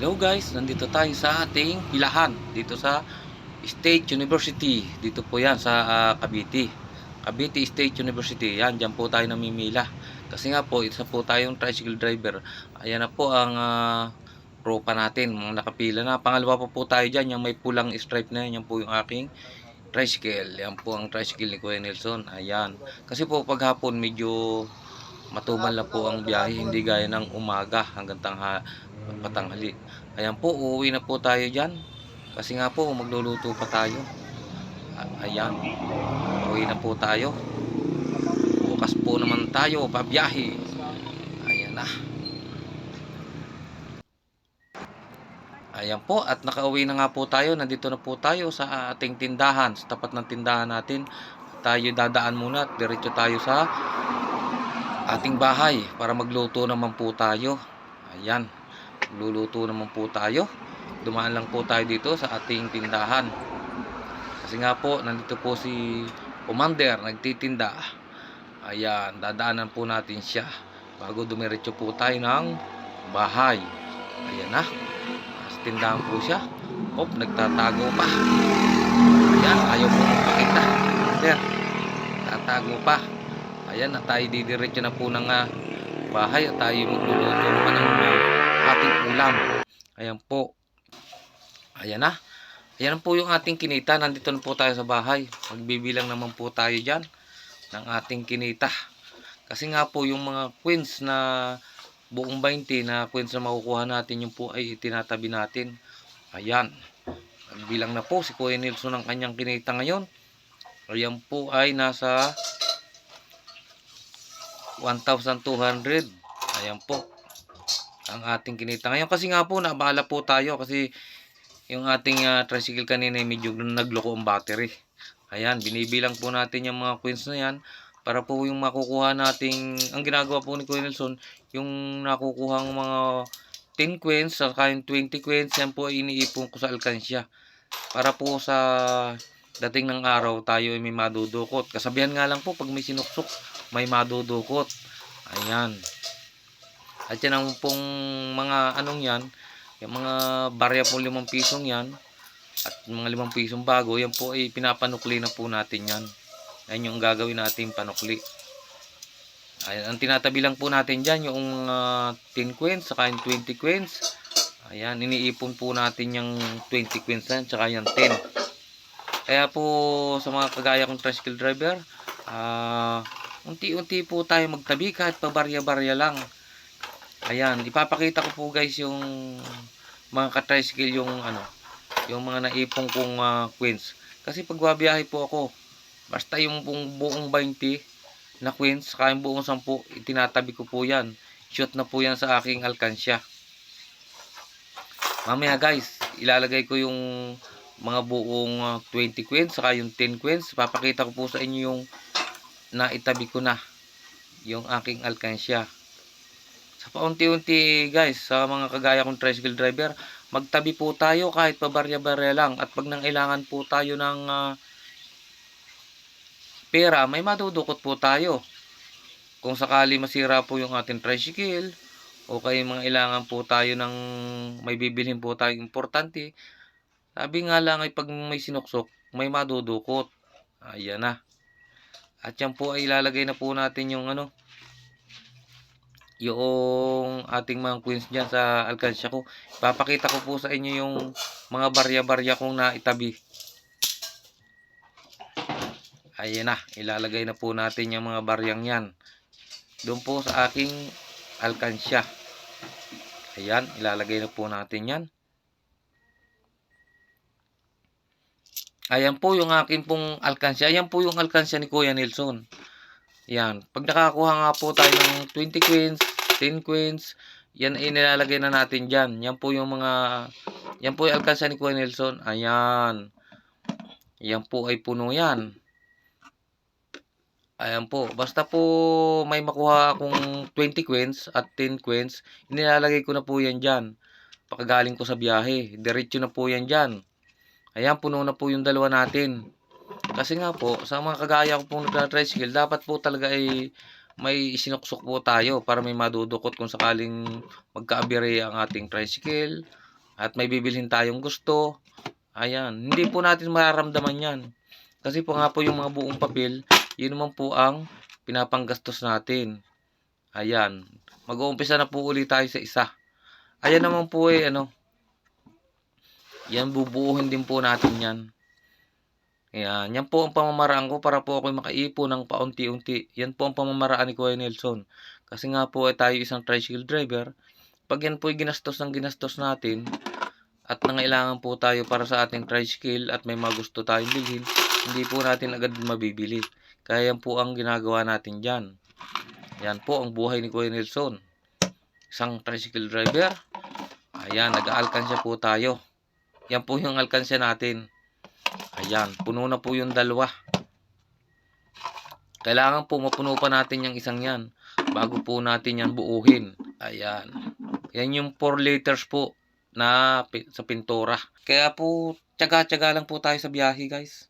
Hello guys, nandito tayo sa ating pilahan dito sa State University. Dito po yan sa ah, Cavite. Cavite State University. Yan, dyan po tayo namimila. Kasi nga po, isa po tayong tricycle driver. Ayan na po ang uh, tropa natin, mga nakapila na. Pangalawa pa po tayo dyan, yung may pulang stripe na yan. Yan po yung aking tricycle. Yan po ang tricycle ni Kuya Nelson. Ayan. Kasi po paghapon medyo matumal na po ang biyahe. Hindi gaya ng umaga hanggang tangha, patanghali. Ayan po, uuwi na po tayo dyan. Kasi nga po, magluluto pa tayo. Ayan. Uuwi na po tayo. Bukas po naman tayo, pabiyahe. Ayan na. Ayan po, at nakauwi na nga po tayo. Nandito na po tayo sa ating tindahan. Sa tapat ng tindahan natin. Tayo dadaan muna at diretso tayo sa ating bahay para magluto naman po tayo. Ayan. Luluto naman po tayo. Dumaan lang po tayo dito sa ating tindahan. Kasi nga po, nandito po si Commander, nagtitinda. Ayan, dadaanan po natin siya bago dumiretso po tayo ng bahay. Ayan na. Sa tindahan po siya. Hop, nagtatago pa. Ayan, ayaw po magpakita. Commander, tatago pa. Ayan, at tayo didiretso na po ng ah, bahay at tayo magluluto naman ng ating ulam. Ayan po. Ayan na. Ayan po yung ating kinita. Nandito na po tayo sa bahay. Magbibilang naman po tayo dyan ng ating kinita. Kasi nga po yung mga queens na buong 20 na queens na makukuha natin yung po ay itinatabi natin. Ayan. Bilang na po si Kuya Nelson ng kanyang kinita ngayon. Ayan po ay nasa 1,200. Ayan po. Ang ating kinita ngayon. Kasi nga po, nabala po tayo. Kasi yung ating ah, tricycle kanina medyo nagloko ang battery. Ayan, binibilang po natin yung mga coins na yan. Para po yung makukuha nating, ang ginagawa po ni Kuya Nelson, yung nakukuha ng mga 10 coins, saka yung 20 coins, yan po iniipon ko sa alkansya. Para po sa dating ng araw, tayo ay may madudukot. Kasabihan nga lang po, pag may sinuksok, may madudukot. Ayan. At yan ang pong mga anong yan, yung mga barya po limang pisong yan, at mga limang pisong bago, yan po ay pinapanukli na po natin yan. Yan yung gagawin natin panukli. Ayan, ang tinatabi lang po natin dyan, yung ah, 10 coins, saka yung 20 coins. Ayan, iniipon po natin yung 20 coins na yan, saka yung 10. Kaya po sa mga kagaya kong tricycle driver, ah, unti-unti po tayo magtabi kahit pabarya-barya lang. Ayan, ipapakita ko po guys yung mga ka-tricycle yung ano, yung mga naipong kong ah, coins. Kasi pag babiyahe po ako, basta yung buong, buong 20 na coins, saka yung buong 10, itinatabi ko po yan. Shoot na po yan sa aking alkansya. Mamaya guys, ilalagay ko yung mga buong ah, 20 coins, saka yung 10 coins. Papakita ko po sa inyo yung naitabi ko na yung aking alkansya. Sa paunti-unti guys, sa mga kagaya kong tricycle driver, magtabi po tayo kahit pabarya-barya lang. At pag nangailangan po tayo ng ah, pera, may madudukot po tayo. Kung sakali masira po yung ating tricycle, o kaya mga ilangan po tayo ng may bibilhin po tayo importante, sabi nga lang ay pag may sinuksok, may madudukot. Ayan na. At yan po ay ilalagay na po natin yung ano, yung ating mga queens dyan sa alkansya ko. Papakita ko po sa inyo yung mga barya-barya kong naitabi. Ayan na, ilalagay na po natin yung mga baryang yan. Doon po sa aking alkansya. Ayan, ilalagay na po natin yan. Ayan po yung aking pong alkansya. Ayan po yung alkansya ni Kuya Nelson. Yan. Pag nakakuha nga po tayo ng 20 queens, 10 queens, yan ay nilalagay na natin dyan. Yan po yung mga, yan po yung alkansya ni Kuya Nelson. Ayan. Yan po ay puno yan. Ayan po. Basta po may makuha akong 20 queens at 10 queens, inilalagay ko na po yan dyan. Pagkagaling ko sa biyahe. Diretso na po yan dyan. Ayan, puno na po yung dalawa natin. Kasi nga po, sa mga kagaya ko pong nagka-tricycle, dapat po talaga ay may sinuksok po tayo para may madudukot kung sakaling magkaabire ang ating tricycle at may bibilhin tayong gusto. Ayan, hindi po natin mararamdaman yan. Kasi po nga po yung mga buong papel, yun naman po ang pinapanggastos natin. Ayan, mag-uumpisa na po ulit tayo sa isa. Ayan naman po eh, ano, yan bubuuhin din po natin yan. Ayan, yan po ang pamamaraan ko para po ako makaipon ng paunti-unti. Yan po ang pamamaraan ni Kuya Nelson. Kasi nga po ay tayo isang tricycle driver. Pag yan po ay ginastos ng ginastos natin at nangailangan po tayo para sa ating tricycle at may mga gusto tayong bilhin, hindi po natin agad mabibili. Kaya yan po ang ginagawa natin dyan. Yan po ang buhay ni Kuya Nelson. Isang tricycle driver. Ayan, nag-aalkansya po tayo. Yan po yung alkansya natin. Ayan, puno na po yung dalawa. Kailangan po mapuno pa natin yung isang yan bago po natin yan buuhin. Ayan. Yan yung 4 liters po na sa pintura. Kaya po, tsaga-tsaga lang po tayo sa biyahe guys.